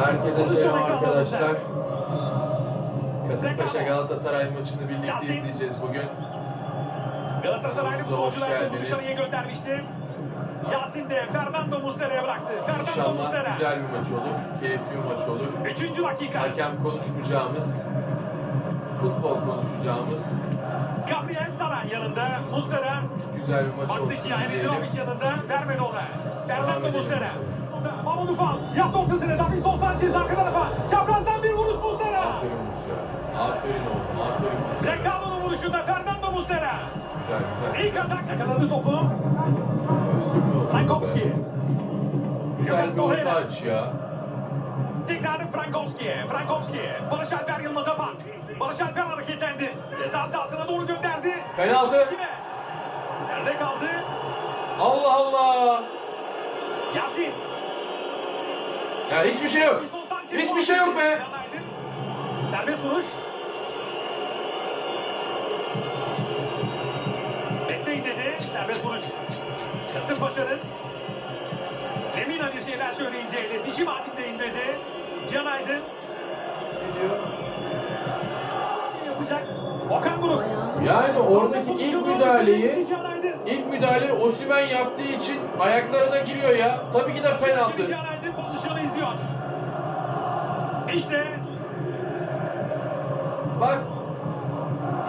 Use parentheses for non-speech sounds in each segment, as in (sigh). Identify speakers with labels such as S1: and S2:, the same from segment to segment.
S1: Herkese selam arkadaşlar. Kasımpaşa Galatasaray maçını birlikte izleyeceğiz bugün.
S2: Galatasaraylı futbolcular dışarıya göndermişti. Yasin de Fernando Muslera'ya bıraktı. Fernando
S1: İnşallah
S2: Muslera.
S1: güzel bir maç olur, keyifli bir maç olur.
S2: Üçüncü dakika.
S1: Hakem konuşmayacağımız, futbol konuşacağımız
S2: Gabriel Saran yanında. Muslera.
S1: güzel bir maç
S2: Baktı
S1: olsun
S2: ki
S1: diyelim.
S2: Drovic yanında. Vermedi ona. Fernando Muslera.
S1: bakalım.
S2: Mamadou Fall. Yaptı ortasını. Davinson Sanchez arka tarafa. Çaprazdan bir vuruş Muslera.
S1: Aferin Muslera. Aferin oğlum, aferin Muslera.
S2: Recalo'nun vuruşunda Fernando Muslera.
S1: Güzel güzel.
S2: İlk atak yakaladı topu. Frankowski.
S1: Güzel bir orta aç ya.
S2: Tekrarı Frankowski'ye. Frankowski. Barış Alper Yılmaz'a pas. Barış Alper hareketlendi. Ceza sahasına doğru gönderdi.
S1: Penaltı.
S2: Nerede kaldı?
S1: Allah Allah.
S2: Yasin.
S1: Ya hiçbir şey yok. Hiçbir şey yok be.
S2: Serbest vuruş. Bekleyin dedi. Serbest vuruş. Kasımpaşa'nın Lemina bir şeyler söyleyince iletişim halindeyim dedi. Can Aydın
S1: Ne diyor?
S2: yapacak. Okan Buruk.
S1: Yani oradaki ilk müdahaleyi ilk müdahale Osimhen yaptığı için ayaklarına giriyor ya. Tabii ki de penaltı.
S2: Pozisyonu izliyor. İşte
S1: Bak.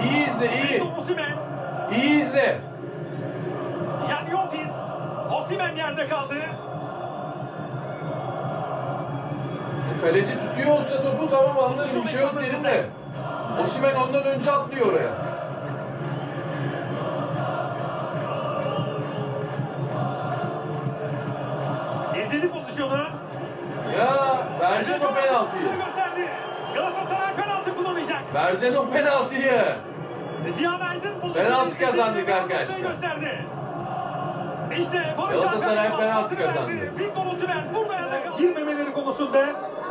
S1: İyi izle iyi.
S2: Osimhen.
S1: İyi izle.
S2: Yanyotis. Osimhen yerde kaldı.
S1: E, Kaleci tutuyor olsa topu tamam anlarım bir şey yok derim de. Osimhen ondan önce atlıyor oraya. Vereceksin o penaltıyı.
S2: Cihan Aydın pozisyonu
S1: Penaltı kazandık arkadaşlar.
S2: Gösterdi. İşte
S1: Galatasaray penaltı kazandı.
S2: Victor Osimhen burada yerde kaldı. Girmemeleri konusunda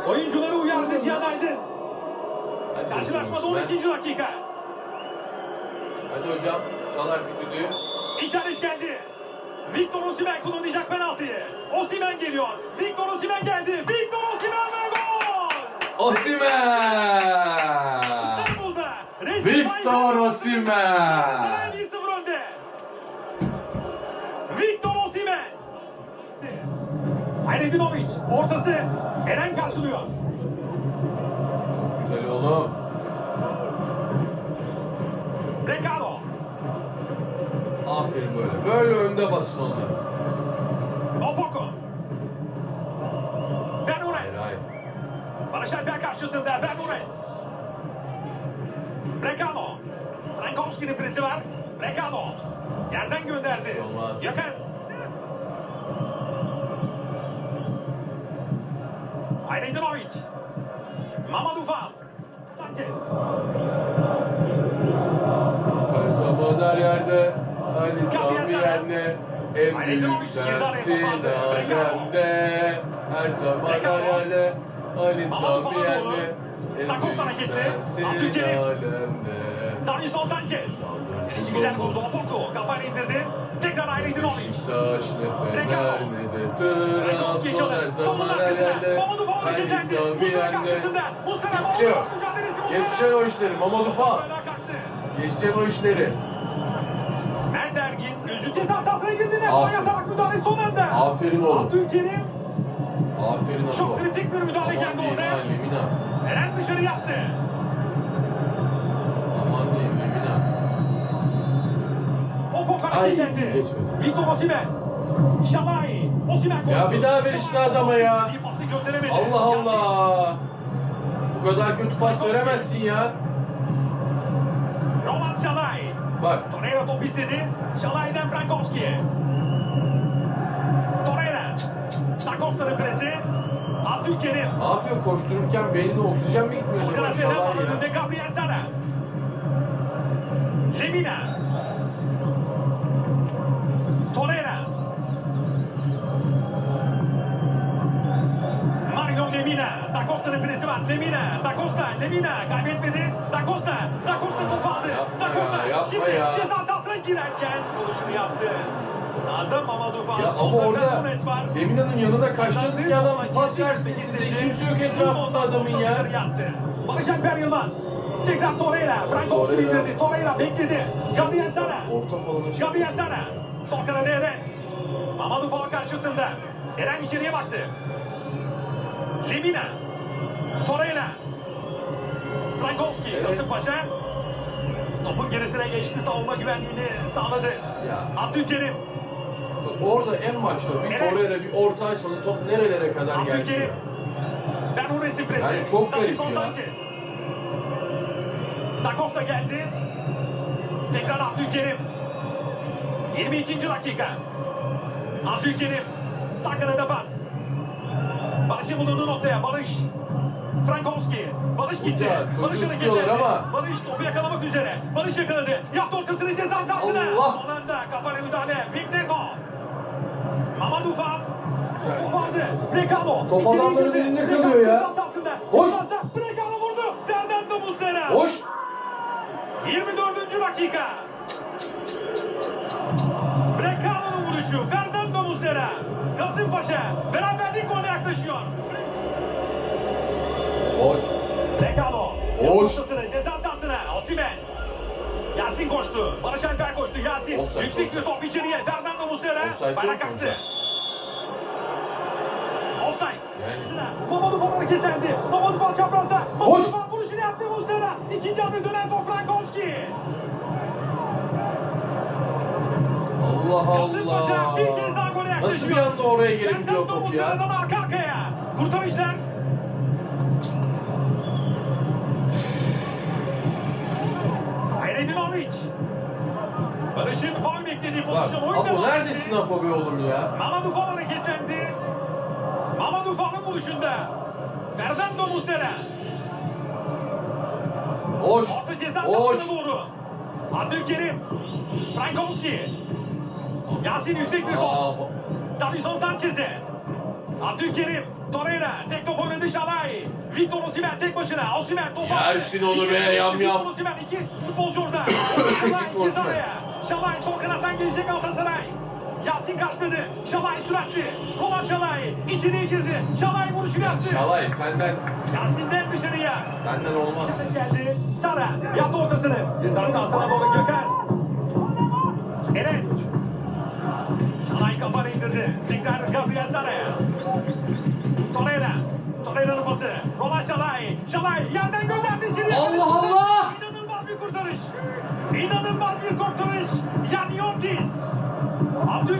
S2: oyuncuları uyardı Cihan Aydın. Karşılaşmada
S1: Osimhen.
S2: 12. dakika.
S1: Hadi hocam çal artık düdüğü.
S2: İşaret geldi. Victor Osimhen kullanacak penaltıyı. Osimhen geliyor. Victor Osimhen geldi. Victor Osimhen ve gol!
S1: Osimhen! Victor Osimhen!
S2: Galatasaray 1-0 önde. Victor Osimhen. Aydinovic ortası. Eren karşılıyor.
S1: Çok güzel oğlum.
S2: Recaro.
S1: Aferin böyle. Böyle önde basın onları.
S2: Opoko. Bermures.
S1: Hayır hayır.
S2: Barış Alper karşısında Bermures. Recalo. Frankowski'nin presi var. Recalo. Yerden gönderdi.
S1: Olmaz.
S2: Yakın. Aydinovic. Mamadou Fall. Sanchez.
S1: Her zaman her yerde Ali Sami Yen'le en büyük sensin alemde. Her zaman her yerde Ali Sami Yen'le büyük sensin alemde.
S2: Davinson Sanchez. Gelişi güzel vurdu. Opoko. Kafayla indirdi. Tekrar Aydinovic.
S1: Beşiktaş ne Fener ne de Trabzon her zaman her yerde Ali Sami Yen'le Hiçbir şey yok. O işleri Mamadou Fall. Geçeceksin o işleri.
S2: Mert Ergin gözü ceza sahasına girdi. Ne
S1: Aferin.
S2: yatarak müdahale son anda.
S1: Aferin oğlum.
S2: Abdülkerim
S1: Aferin oğlum.
S2: çok kritik bir müdahale
S1: Aman
S2: geldi orada.
S1: ha Lemina.
S2: Eren dışarı yaptı.
S1: Aman diyeyim Lemina.
S2: Opoko
S1: Ay,
S2: hareketlendi.
S1: geçmedi.
S2: Victor Osimhen. Şalay. Osimhen koştu.
S1: Ya bir daha ver işte adama ya.
S2: İyi pası gönderemedi.
S1: Allah Allah. Bu kadar kötü pas veremezsin ya.
S2: Roland Şalay.
S1: Bak.
S2: Torreira top istedi. Şalay'dan Frankowski'ye. Torreira. Nakosların presi. Abdülkerim.
S1: Ne yapıyor koştururken beynine oksijen mi gitmiyor acaba
S2: Furkan Selam
S1: ya?
S2: önünde Gabriel Sara. Lemina. Torreira. Mario Lemina. Da Costa'nın presi var. Lemina. Da Costa. Lemina. Kaybetmedi. Da Costa. Da Costa topu aldı. Da Costa.
S1: ya,
S2: Şimdi
S1: ya.
S2: ceza sahasına girerken vuruşunu yaptı. Sağda Mamadou Fall.
S1: Ya ama orada
S2: var.
S1: Lemina'nın yanına kaçacaksınız ki adam pas versin size. Kimse yok etrafında adamın ya.
S2: Yattı. Barış Alper Yılmaz. Tekrar Torreira. Frankowski
S1: Torreira.
S2: indirdi. Torreira bekledi. Gabriel Sara.
S1: Orta falan.
S2: Gabriel Sara. Sol kanada Eren. Mamadou Fall karşısında. Eren içeriye baktı. Lemina. Torreira. Frankowski.
S1: Evet.
S2: Kasımpaşa. Topun gerisine geçti. Savunma güvenliğini sağladı.
S1: Ya
S2: Abdülkerim.
S1: orada en başta bir
S2: Evet.
S1: Torreira bir orta açmadı. Top nerelere kadar geldi? Yani çok garip ya.
S2: Dakov da geldi. Tekrar Abdülkerim. 22. dakika. Abdülkerim. Sağ kanada pas. Barış'ın bulunduğu noktaya. Barış. Frankowski. Barış gitti. Barış'ın
S1: tutuyorlar
S2: hareketleri.
S1: ama.
S2: Barış topu yakalamak üzere. Barış yakaladı. Yaptı ortasını ceza sahasına.
S1: Allah!
S2: Son anda kafayla müdahale. Vigneto. Mamadou. Topu aldı. Brekalo.
S1: Top adamların elinde kalıyor ya. Hoş.
S2: Brekalo vurdu. Fernando Muslera.
S1: Hoş.
S2: 24. dakika. Brekalo'nun vuruşu. Fernando Muslera. Kasımpaşa beraberlik golüne yaklaşıyor.
S1: Hoş.
S2: Brekalo.
S1: Hoş.
S2: Ceza sahasına. Osimhen. Yasin koştu. Barış Alper koştu. Yasin.
S1: Offside,
S2: Yüksek bir
S1: offside.
S2: top içeriye. Fernando Muslera.
S1: Offside
S2: Bayrak attı.
S1: Yani.
S2: Mamadou Fall hareketlendi. Mamadou Fall çaprazda. Mamadou Fall vuruşunu yaptı Muslera. İkinci hamle dönen top Frankowski.
S1: Allah
S2: Kasımpaşa bir kez daha
S1: Allah.
S2: gole.
S1: Nasıl bir anda oraya gelebiliyor top ya?
S2: Muslera'dan arka arkaya. Kurtarışlar. Hayredinovic. Barış'ın faul beklediği
S1: Bak
S2: pozisyon. oyun
S1: Apo neredesin. Apo be oğlum ya?
S2: Mamadou Fall hareketlendi. Vuruşunda. Fernando Muslera.
S1: Hoş.
S2: Orta ceza
S1: Hoş.
S2: doğru. Abdülkerim. Frankowski. Yasin yüksek bir.
S1: Aa,
S2: Davison Sanchez'e. Abdülkerim. Torreira. Tek top oynadı Şalay. Victor Osimhen tek başına. Osimhen top aldı.
S1: Yersin onu
S2: İki-
S1: be, yam yam.
S2: Victor Osimhen iki futbolcu orada. (coughs) Şalay
S1: Osimhen.
S2: cezaya. Şalay sol kanattan gelecek Galatasaray. Yasin karşıladı. Şalay süratli. Roland Şalay. içeriye girdi. Şalay vuruşunu yaptı.
S1: Şalay senden
S2: Yasin'den dışarıya.
S1: senden olmaz.
S2: Geldi. Sara. Yaptı ortasını. Ceza sahasına doğru Gökhan. Eren. Şalay kafanı indirdi. Tekrar Gabriel Sara'ya. Torreira. Torreira'nın pası. Roland Şalay. Şalay yerden gönderdi içeriye.
S1: Allah Allah!
S2: İnanılmaz bir kurtarış. İnanılmaz bir kurtarış. Yaniotis.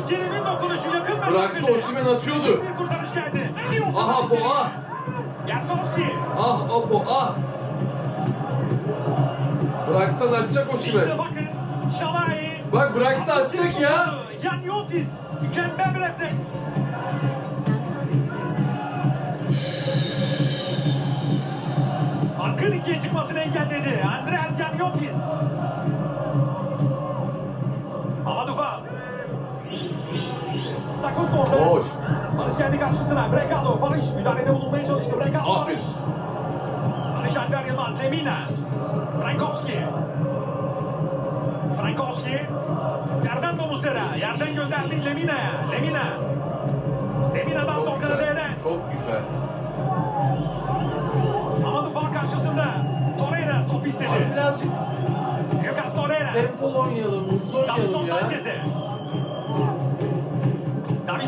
S2: Abdülkerim'in dokunuşu yakın
S1: Bıraksa. Osimhen atıyordu.
S2: Bir kurtarış geldi.
S1: Ah Apo ah.
S2: Yankowski.
S1: Ah Apo ah. Bıraksan atacak Osimhen.
S2: İşte bakın Şalay.
S1: Bak bıraksa atacak ya.
S2: Yaniotis. Mükemmel bir refleks. Farkın ikiye çıkmasını engelledi. Andreas Yaniotis. Amadou Takos orada.
S1: Hoş.
S2: Barış geldi karşısına. Brekalo. Barış müdahalede bulunmaya çalıştı. Brekalo.
S1: Aferin.
S2: Barış. Barış Alper Yılmaz. Lemina. Frankowski. Frankowski. Fernando Muslera. Yerden gönderdi Lemina'ya. Lemina. Lemina'dan sol kanada
S1: güzel.
S2: Eren.
S1: Çok güzel.
S2: Amadou Fall karşısında. Torreira top
S1: Abi
S2: istedi.
S1: birazcık
S2: Lucas Torreira.
S1: tempolu oynayalım, hızlı
S2: Davison
S1: oynayalım ya.
S2: Sanchez'e.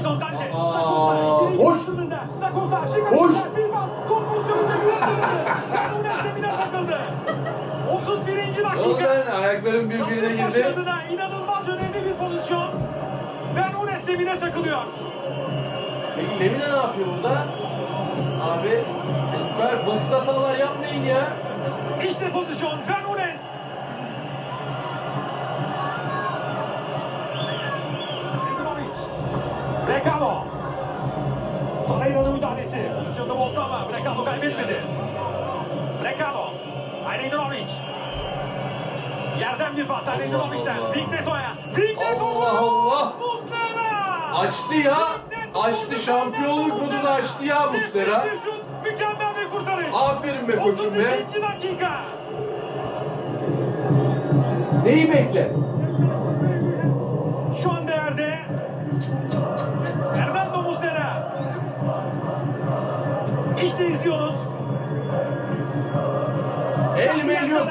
S2: Davison Sanchez.
S1: Hoş. Hoş.
S2: pozisyonunda zemine takıldı. 31.
S1: Ne oldu
S2: dakika.
S1: lan? Ayakların birbirine
S2: Kasımpaşa
S1: girdi.
S2: adına inanılmaz önemli bir pozisyon. Ben Nunes zemine takılıyor.
S1: Peki Lemina ne yapıyor burada? Abi bu kadar basit hatalar yapmayın ya.
S2: İşte pozisyon. Ben müdahalesi. Pozisyonu bozdu ama Brekalo kaybetmedi. Brekalo. Aydinovic. Yerden bir pas.
S1: Allah.
S2: Vigneto'ya. Vigneto.
S1: Allah Allah.
S2: Muslera.
S1: Açtı ya. Açtı şampiyonluk modunu açtı ya Muslera.
S2: Mükemmel bir kurtarış.
S1: Aferin be koçum be.
S2: 32. dakika.
S1: Neyi bekle?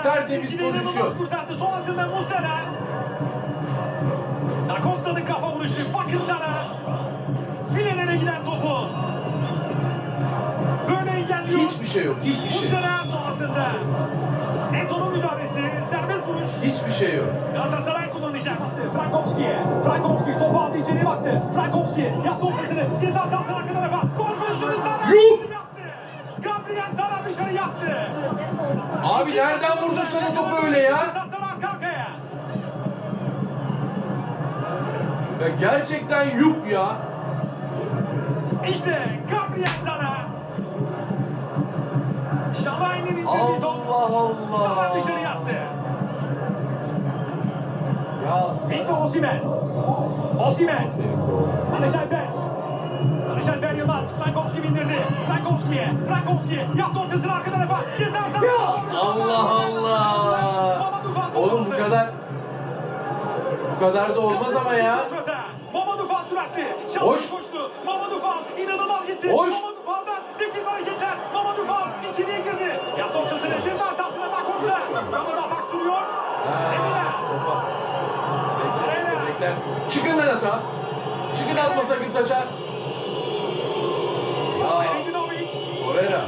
S1: Yok tertemiz
S2: İkili
S1: pozisyon.
S2: kurtardı. Sonrasında Muslera. Da Costa'nın kafa vuruşu. Bakın sana. Filelere giden topu. Böyle engelliyor.
S1: Hiçbir şey yok, hiçbir şey.
S2: Muslera sonrasında. Eto'nun müdahalesi. Serbest vuruş.
S1: Hiçbir şey yok.
S2: Galatasaray kullanacak. Frankowski'ye. Frankowski topu aldı içeriye baktı. Frankowski yaptı ortasını. Ceza sahasına arka tarafa. Gol pozisyonu Zara
S1: Yuh! Abi nereden vurdun sen o topu öyle ya? Ya gerçekten yup ya.
S2: İşte Gabriel indirdiği top.
S1: Allah Allah.
S2: dışarı yattı.
S1: Ya sana.
S2: Osimhen. Osimhen.
S1: Aferin be oğlum.
S2: Alper Yılmaz. Frankowski bindirdi. Frankowski'ye. Frankowski yaptı ortasını arka tarafa. Ceza.
S1: Ya Allah Allah. Oğlum bu kadar bu kadar da olmaz ama ya.
S2: Mamadou Fall süratli.
S1: Hoş.
S2: Koştu. Mamadou Fall inanılmaz gitti.
S1: Hoş.
S2: Mamadou Fall'dan nefis hareketler. Mamadou Fall içeriye girdi. Yaptı ortasını ceza sahasına koştu.
S1: an.
S2: Ramada atak sürüyor.
S1: Topa. Bekle bekle beklersin. Çıkın lan ata. Çıkın atma sakın taça. Ya
S2: Elindinovic.
S1: Torreira.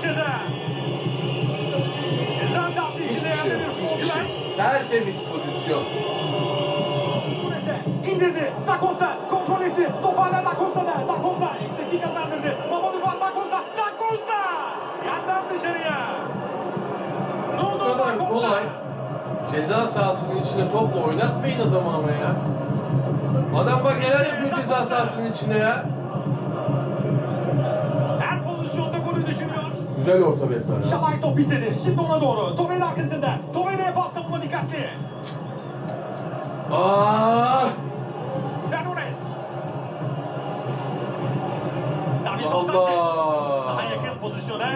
S2: Kasımpaşa'da. Ceza sahası içinde
S1: Hiçbir şey yok. Hiçbir şey. Tertemiz pozisyon.
S2: İndirdi. Da Costa kontrol etti. Top hala Da Costa'da. Da Costa yüksekliği kazandırdı. Mamadou Fall Da Costa. Da Costa. Yandan dışarıya.
S1: Bu
S2: Nuno Da
S1: kadar
S2: Costa.
S1: kolay. Ceza sahasının içinde topla oynatmayın adamı ama ya. Adam bak neler yapıyor ceza sahasının içinde ya. Güzel orta be sana.
S2: Şalay top istedi. Şimdi ona doğru. Torreira arkasında. Torreira'ya pas savunma dikkatli.
S1: Aa!
S2: Bernunes. Davison Sanchez.
S1: Allah!
S2: Daha yakın pozisyona.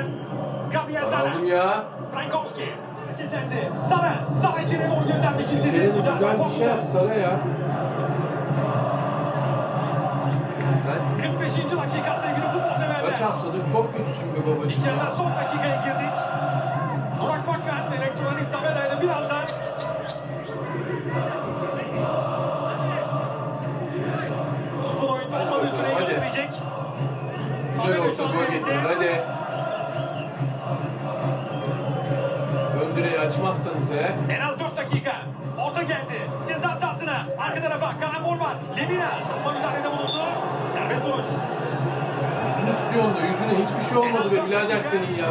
S2: Gabriel Zara.
S1: Ya.
S2: Frankowski. Hareketlendi. Sara. Sara içeriye doğru göndermek istedi.
S1: Kerem'e güzel bir şey yap Sara ya. Sen
S2: 45. dakika sevgili.
S1: Kaç haftadır çok kötüsün be babacığım
S2: İlk yarıdan
S1: ya.
S2: son dakikaya girdik. Burak Bakkan elektronik tabelayla birazdan topun oyunda olmadığı süreyi
S1: hadi. Güzel orta gol getirin hadi. Ön direği açmazsanız eğer.
S2: En az 4 dakika. Orta geldi. Ceza sahasına. Arka tarafa karambol var. Lemina. Savunma müdahalede bulundu. Serbest vuruş.
S1: Yüzünü tutuyorsun da yüzüne hiçbir şey olmadı be birader senin ya.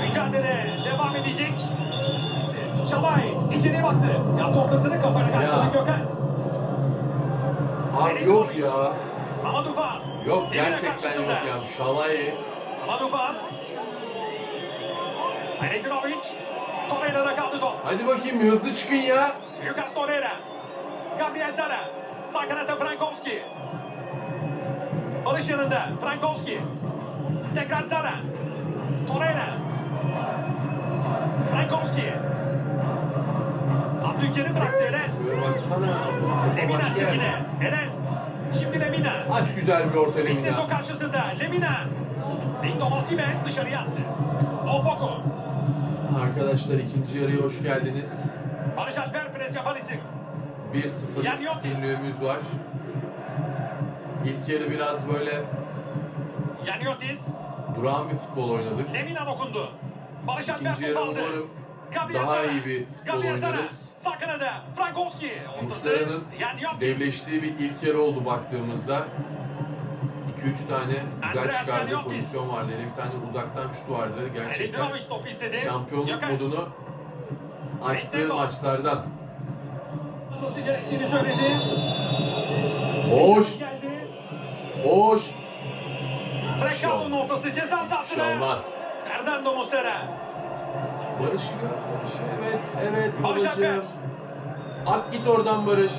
S2: Mücadele devam edecek. Şalay içeriye baktı. Yaptı ortasını kafayla karşıladı. Gökhan.
S1: Abi yok ya.
S2: Mamadou Fall.
S1: Yok gerçekten yok ya. Şalayı.
S2: Mamadou Fall. Alegrinovic. Torreira'da kaldı top.
S1: Hadi bakayım hızlı çıkın ya.
S2: Lucas Torreira. Gabriel Zara. Sağ Frankowski. Barış yanında. Frankowski. Tekrar Zara. Torreira. Frankowski. Abdülkerim bıraktı Eren.
S1: Baksana
S2: Lemina
S1: yerde.
S2: Eren. Şimdi Lemina.
S1: Aç güzel bir orta
S2: Lemina.
S1: Lemina.
S2: karşısında. Lemina. Victor Osimhen dışarıya attı. Opoko.
S1: Arkadaşlar ikinci yarıya hoş geldiniz.
S2: Barış Alper pres yapan isim.
S1: 1-0'lık
S2: Yani yok.
S1: üstünlüğümüz var. İlk yarı biraz böyle
S2: Yaniotis.
S1: durağan bir futbol oynadık.
S2: Lemina dokundu. Barış Alper
S1: İkinci yarı
S2: aldı.
S1: umarım daha iyi bir futbol oynarız.
S2: Sağ kanada. Frankowski.
S1: Muslera'nın devleştiği bir ilk yarı oldu baktığımızda. 2-3 tane güzel çıkardığı pozisyon vardı. Hele bir tane uzaktan şut vardı. Gerçekten şampiyonluk modunu açtığı maçlardan.
S2: Nasıl
S1: hoş. Hiçbir şey
S2: Brekalo'nun
S1: olmaz.
S2: ortası ceza
S1: Hiçbir şey
S2: sahasına.
S1: olmaz.
S2: Fernando Muslera.
S1: Barış'ı gör, Barış. Evet, evet
S2: Barış Alper.
S1: babacığım. At git oradan Barış.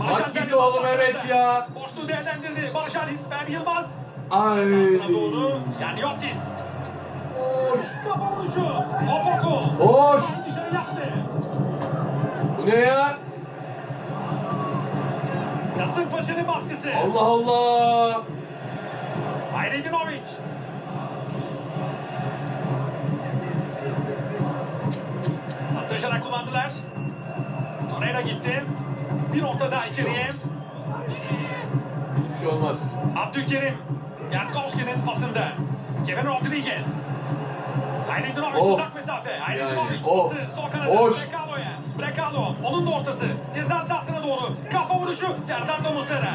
S2: Barış
S1: At git oğlum, evet ya.
S2: Boşluğu değerlendirdi. Barış Alper Yılmaz.
S1: Ay.
S2: Sağına doğru. Yaniotis.
S1: Hoş.
S2: Kafa vuruşu. Opoko.
S1: Hoş.
S2: Dışarı yaptı.
S1: Bu ne ya?
S2: Kasımpaşa'nın baskısı.
S1: Allah Allah.
S2: Hayredinovic. Paslaşarak kullandılar. Torreira gitti. Bir nokta daha
S1: Hiçbir şey
S2: içeriye.
S1: olmaz. Hiçbir şey olmaz.
S2: Abdülkerim. Yankowski'nin pasında. Kevin Rodriguez. Hayredinovic uzak mesafe. Hayredinovic
S1: Yani, of.
S2: sol kanada.
S1: Hoş.
S2: Brekalo'ya. Brekalo. Onun da ortası. Ceza sahasına doğru. Kafa vuruşu. Fernando Muslera.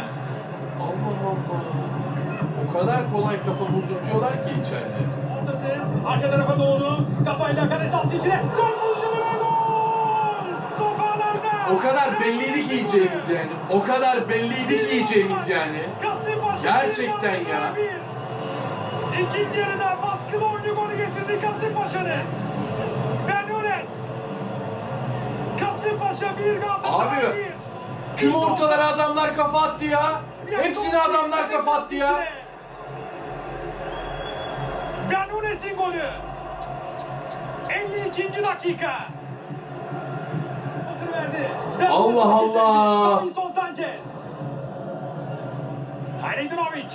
S1: Allah Allah. O kadar kolay kafa vurdurtuyorlar ki içeride.
S2: Ortası arka tarafa doğru kafayla kale sahası içine gol pozisyonu ve gol! Top ağlarda!
S1: O kadar belliydi ki yiyeceğimiz yani. O kadar belliydi ki yiyeceğimiz yani. Gerçekten ya.
S2: İkinci yarıda baskılı oyuncu golü getirdi Kasımpaşa'nın. Kasımpaşa bir
S1: Abi. Tüm ortalara adamlar kafa attı ya. Hepsine adamlar kafa attı ya.
S2: Benuret'in golü. 52. dakika.
S1: Allah Allah.
S2: Hayredinovic.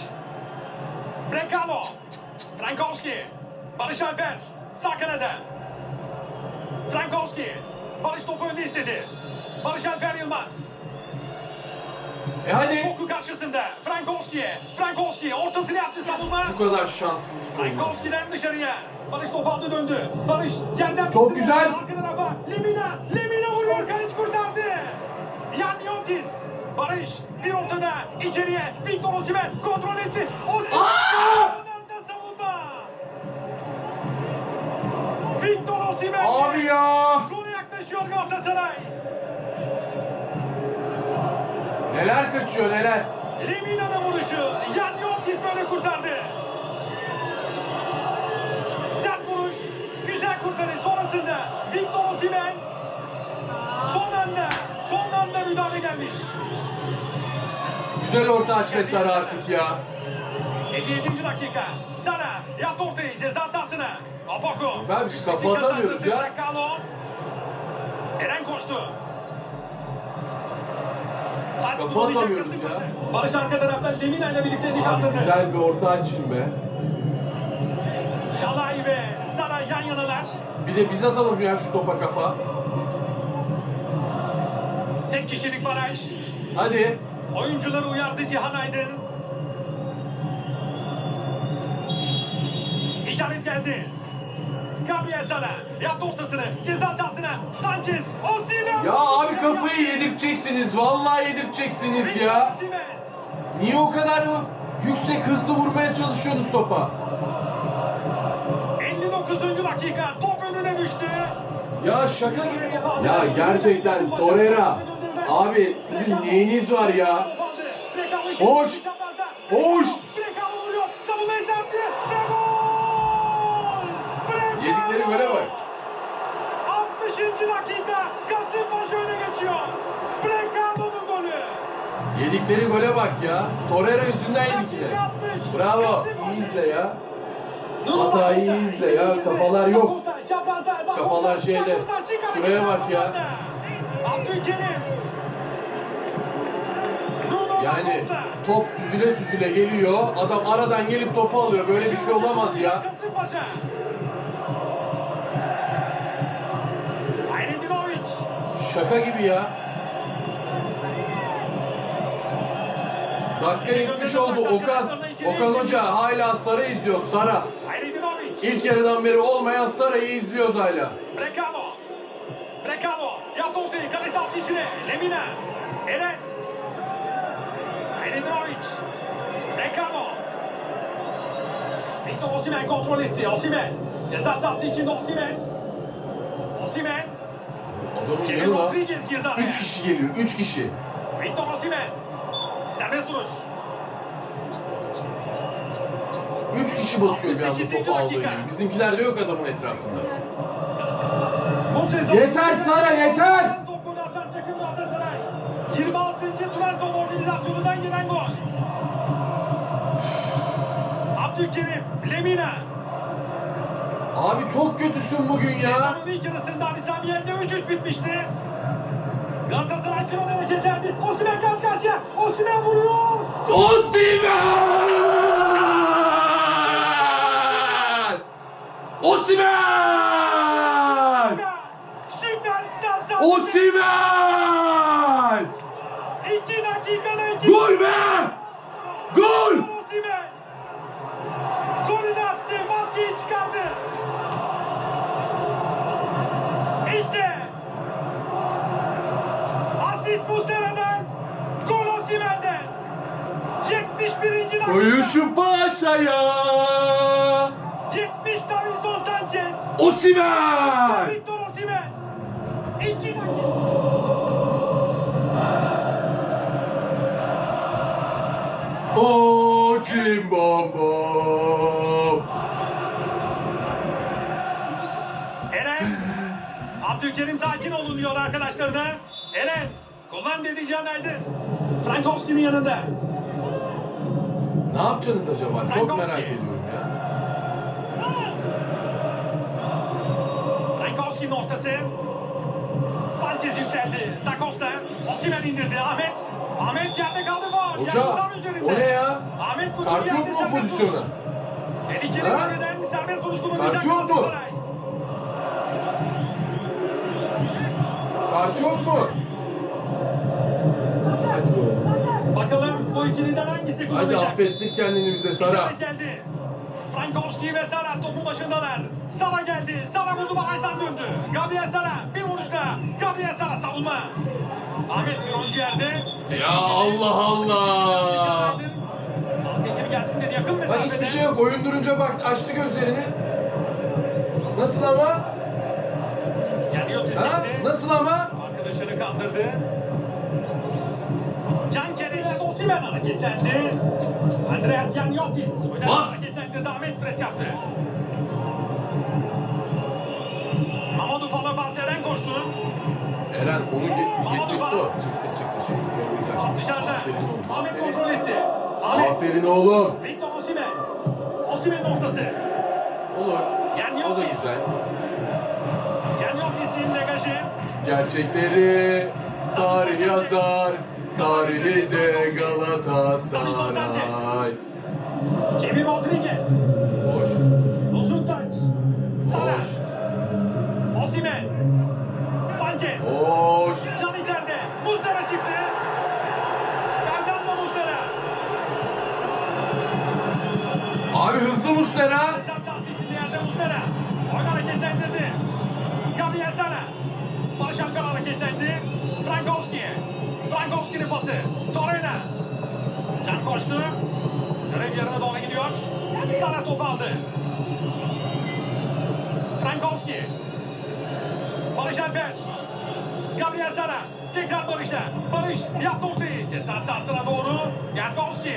S2: Brekalo. Frankowski. Barış Alper. Sağ kanada. Frankowski. Barış topu önde istedi. Barış Alper Yılmaz.
S1: E hadi.
S2: Topu karşısında. Frankowski'ye. Frankowski ortasını yaptı savunma.
S1: Bu kadar şanssız.
S2: Frankowski'den dışarıya. Barış topu aldı döndü. Barış yerden
S1: Çok güzel.
S2: Arka tarafa. Lemina. Lemina vuruyor. Kaleci kurtardı. Yan Yontis. Barış bir ortada içeriye. Victor Osimhen kontrol etti. Osimhen. Savunma. Victor Osimhen.
S1: Abi ya.
S2: Galatasaray.
S1: Neler kaçıyor neler.
S2: Lemina'nın vuruşu. Yan Yontis böyle kurtardı. Sert vuruş. Güzel kurtarış. Sonrasında Victor Osimhen. Son anda, son anda müdahale gelmiş.
S1: Güzel orta aç Sarı artık ya.
S2: 57. dakika. Sara yaptı ortayı ceza sahasına. Apoko.
S1: Yok abi, biz kafa atamıyoruz ya.
S2: Brekalo. Eren koştu.
S1: Kafa atamıyoruz ya.
S2: Barış arka taraftan Lemina ile birlikte dikkatledi.
S1: güzel bir orta açın be.
S2: Şalay ve Sara yan yanalar.
S1: Bir de biz atalım ya şu topa kafa.
S2: Tek kişilik baraj.
S1: Hadi.
S2: Oyuncuları uyardı Cihan Aydın. İşaret geldi. Gabriel Sara yaptı ortasını. Ceza sahasına. Sanchez. Osimhen.
S1: Ya abi kafayı yedirteceksiniz. Vallahi yedirteceksiniz ya. Niye o kadar yüksek hızlı vurmaya çalışıyorsunuz topa?
S2: 59. dakika. Top önüne düştü.
S1: Ya şaka gibi ya. Ya gerçekten Torreira. Abi sizin neyiniz var ya? Hoş. Hoş. Yedikleri gole bak.
S2: 60. dakika. Kasımpaşa öne geçiyor. Brekalo'nun golü.
S1: Yedikleri gole bak ya. Torreira yüzünden yedik yine. Bravo. İyi izle ya. Hatayı iyi izle ya, kafalar yok. Kafalar şeyde. Şuraya bak ya.
S2: Abdülkerim.
S1: Yani top süzüle süzüle geliyor. Adam aradan gelip topu alıyor. Böyle bir şey olamaz ya. Şaka gibi ya. Dakika 70 oldu. Okan Okan Hoca hala Sara izliyor. Sara. İlk yarıdan beri olmayan Sara'yı izliyoruz hala.
S2: Yaptı ortayı. Kale sahası içine. Lemina. Eren. Hayredinovic. Brekalo. Victor Osimhen kontrol etti. Osimhen. Ceza sahası içinde Osimhen. Osimhen.
S1: Adamın yanına
S2: Rodriguez girdi araya.
S1: 3 kişi geliyor. 3 kişi.
S2: Victor Osimhen. Serbest duruş.
S1: 3 kişi basıyor bir anda topu aldığı gibi. Bizimkiler de yok adamın etrafında. Yeter Sara, yeter!
S2: Top golü atan takım Galatasaray. 26. duran top organizasyonundan gelen gol. Abdülkerim, Lemina.
S1: Abi çok kötüsün bugün ya.
S2: İlk yarısında Ali Sami Yen'de 3-3 bitmişti. Galatasaray kral hareketlendi. Osimhen karşı karşıya. Osimhen vuruyor.
S1: Osimhen! Osimhen! Osimhen!
S2: İki dakikada iki.
S1: Gol be! Gol!
S2: Osimhen. Golünü 71. dakika.
S1: Koyun şu paşaya!
S2: 70 Davinson Sanchez.
S1: Osimhen!
S2: Victor Osimhen. 2 dakika.
S1: O cimbom bom!
S2: Eren. Abdülkerim sakin olun diyor arkadaşlarına. Eren. Kullan dedi Can Aydın. Frankowski'nin yanında.
S1: Ne yapacaksınız acaba? Çok merak ediyorum ya.
S2: Frankowski'nin ortası. Sanchez yükseldi. Da Costa. Osimhen indirdi. Ahmet. Ahmet yerde kaldı var.
S1: Hoca o ne ya?
S2: Ahmet Kutu
S1: yok mu o pozisyona?
S2: Tehlikeli bölgeden serbest vuruş kullanacak
S1: Kartı yok mu? Kart yok mu? Hadi be.
S2: Bakalım bu ikiliden hangisi
S1: Hadi
S2: kullanacak?
S1: kendini bize Sara.
S2: Geldi. Frankowski ve Sara topun başındalar. Sara geldi. Sara vurdu barajdan döndü. Gabriel Sara bir vuruşta. Gabriel Sara savunma. Ahmet Mironcu yerde.
S1: Ya Allah Allah.
S2: Sağ geçiri gelsin dedi yakın
S1: Lan
S2: mesafede.
S1: hiçbir şey yok. Oyun durunca bak açtı gözlerini. Nasıl ama?
S2: Geliyor
S1: Ha?
S2: seslendi.
S1: Nasıl ama?
S2: Arkadaşını kandırdı. Can Kereş'e Osimhen hareketlendi. Andreas Yanyotis.
S1: Bas.
S2: Hareketlendirdi. Ahmet pres yaptı. Mamadou Fala Eren koştu.
S1: Eren onu ge- ge- çıktı o. Çıktı çıktı çıktı. Çok güzel.
S2: Top dışarıda.
S1: Aferin oğlum.
S2: Ahmet
S1: Aferin.
S2: kontrol etti. Ahmet.
S1: Aferin oğlum.
S2: Victor Osimhen. Osimhen'in ortası.
S1: Olur.
S2: Yani
S1: O da güzel.
S2: Yanyotis'in degajı.
S1: Gerçekleri tarih yazar. Tarihi de Galatasaray.
S2: Kevin Rodriguez.
S1: Boş.
S2: Uzun taç.
S1: Boş.
S2: Osimhen. Sanchez.
S1: Boş.
S2: Can içeride. Muslera çıktı. Fernando Muslera.
S1: Abi hızlı
S2: sahası içinde yerde Muslera. Oyun hareketlendirdi. Gabriel Sara. Barış Alper hareketlendi. Frankowski. Frankowski'nin pası. Torreira. Can koştu. Görev yarına doğru gidiyor. Sara topu aldı. Frankowski. Barış Alper. Gabriel Sara. Tekrar Barış'a. Barış yaptı ortayı. Ceza sahasına doğru. Yankowski.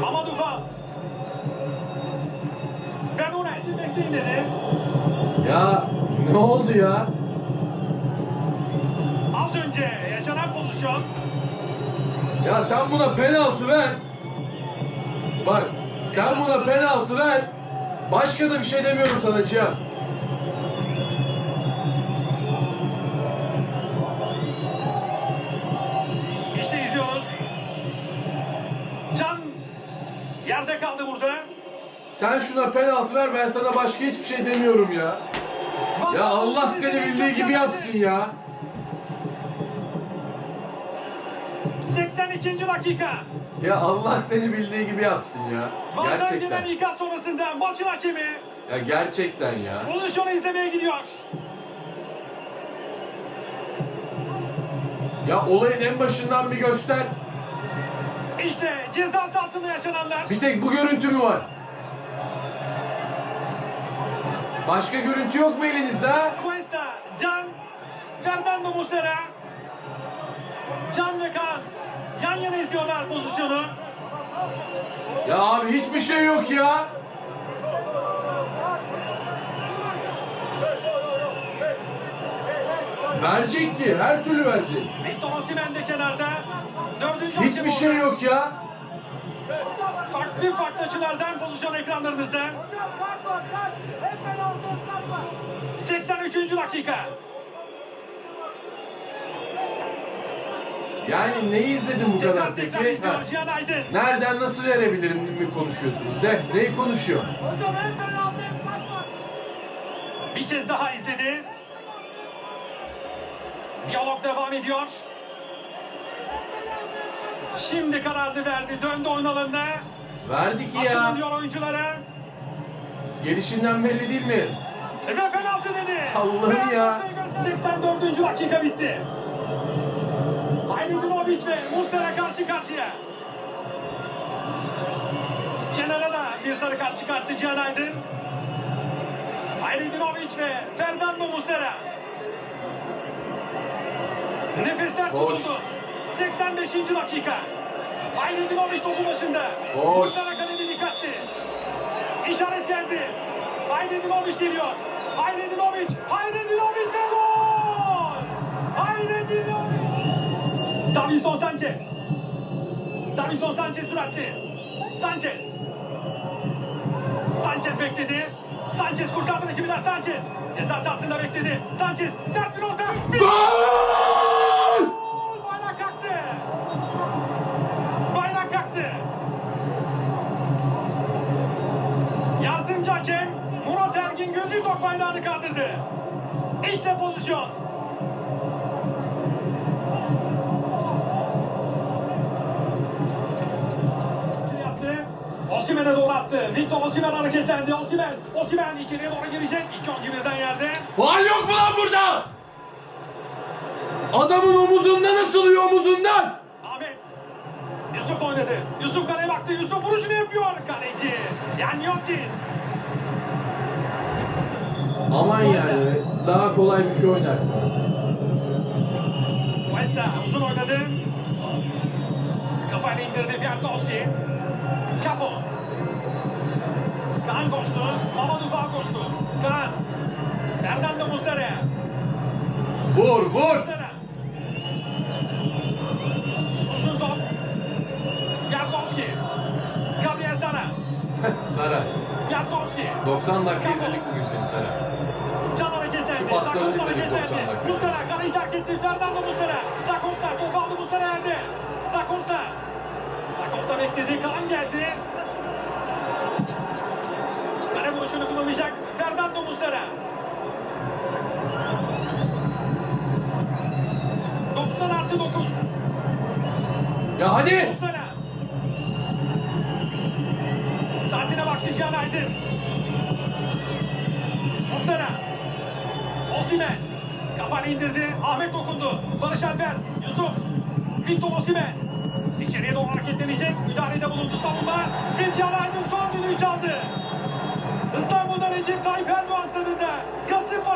S2: Mamadou Fall. Benune siz bekleyin dedi.
S1: Ya ne oldu ya?
S2: Önce yaşanan pozisyon.
S1: Ya sen buna penaltı ver. Bak sen buna penaltı ver. Başka da bir şey demiyorum sana Cihan.
S2: İşte izliyoruz. Can yerde kaldı burada.
S1: Sen şuna penaltı ver ben sana başka hiçbir şey demiyorum ya. Ya Allah seni bildiği gibi yapsın ya.
S2: 82. dakika.
S1: Ya Allah seni bildiği gibi yapsın ya.
S2: Vardan gelen
S1: Gerçekten.
S2: ikaz sonrasında maçın hakemi
S1: Ya gerçekten ya.
S2: pozisyonu izlemeye gidiyor.
S1: Ya olayın en başından bir göster.
S2: İşte ceza sahasında yaşananlar.
S1: Bir tek bu görüntü mü var? Başka görüntü yok mu elinizde ha?
S2: Cuesta, Can, Fernando Muslera. Can ve Kaan yan yana izliyorlar pozisyonu.
S1: Ya abi hiçbir şey yok ya. Verecek ki, her türlü verecek.
S2: Victor Osimhen de kenarda. Dördüncü
S1: Hiçbir şey
S2: orada.
S1: yok ya.
S2: Farklı farklı açılardan pozisyon ekranlarınızda. 83. dakika.
S1: Yani neyi izledin bu kadar peki? Ha. Nereden nasıl verebilirim mi konuşuyorsunuz? De, neyi konuşuyor?
S2: Bir kez daha izledi. Diyalog devam ediyor. Şimdi kararını verdi. Döndü oyun alanına.
S1: Verdi ki ya.
S2: Açılıyor oyunculara.
S1: Gelişinden belli değil mi?
S2: Ve penaltı dedi.
S1: Allah'ım ya.
S2: 84. dakika bitti. Aydinovic ve Muslera karşı karşıya. Kenara da bir sarı kart çıkarttı Cihan Aydın. Aydinovic ve Fernando Muslera. Nefesler tutuldu. 85. dakika. Aydinovic topu başında. Muslera kalede dikkatli. İşaret geldi. Aydinovic geliyor. Aydinovic, Aydinovic ve gol! Aydinovic! Davinson Sanchez. Davinson Sanchez süratli. Sanchez. Sanchez bekledi. Sanchez kurtardı rakibinden Sanchez. Ceza sahasında bekledi. Sanchez sert bir orta. Bir
S1: Gol!
S2: gol! Bayrak kalktı. Bayrak kalktı. Yardımcı hakem Murat Ergin gözü top bayrağını kaldırdı. İşte pozisyon. Yaptı. Osimhen'e doğru attı. Victor Osimhen hareketlendi. Osimhen, Osimhen içeriye doğru girecek. İki oyuncu birden yerde.
S1: Faal yok mu lan burada? Adamın omuzundan asılıyor omuzundan.
S2: Ahmet. Yusuf oynadı. Yusuf kaleye baktı. Yusuf vuruşunu yapıyor. Kaleci. Yan Yontis.
S1: Aman yani daha kolay bir şey oynarsınız.
S2: Westa uzun oynadı. Kafayla indirdi Biankowski. Capo. Kaan koştu. Mamadou Fall koştu. Kaan. Fernando Muslera.
S1: Vur vur.
S2: Muslera. Uzun top. Biankowski. Gabriel Sara.
S1: Sara. (laughs)
S2: Biankowski.
S1: 90 dakika izledik bugün seni Sara.
S2: Can.
S1: Şu paslarını izledik
S2: hareketlendi.
S1: 90 dakika.
S2: Muslera kaleyi terk etti. Fernando Muslera. Da Costa topu aldı Muslera yerde. Da Costa. Costa bekledi. Kaan geldi. Kale vuruşunu kullanacak. Fernando Muslera. 90 artı 9.
S1: Ya hadi.
S2: Muslera. Saatine baktı Cihan Aydın. Muslera. Osimhen. Kafanı indirdi. Ahmet dokundu. Barış Alper. Yusuf. Victor Osimhen. İçeriye doğru hareketlenecek. Müdahalede bulundu savunma. Cihan Aydın son düdüğü çaldı. İstanbul'da Recep Tayyip Erdoğan stadında. Kasımpaşa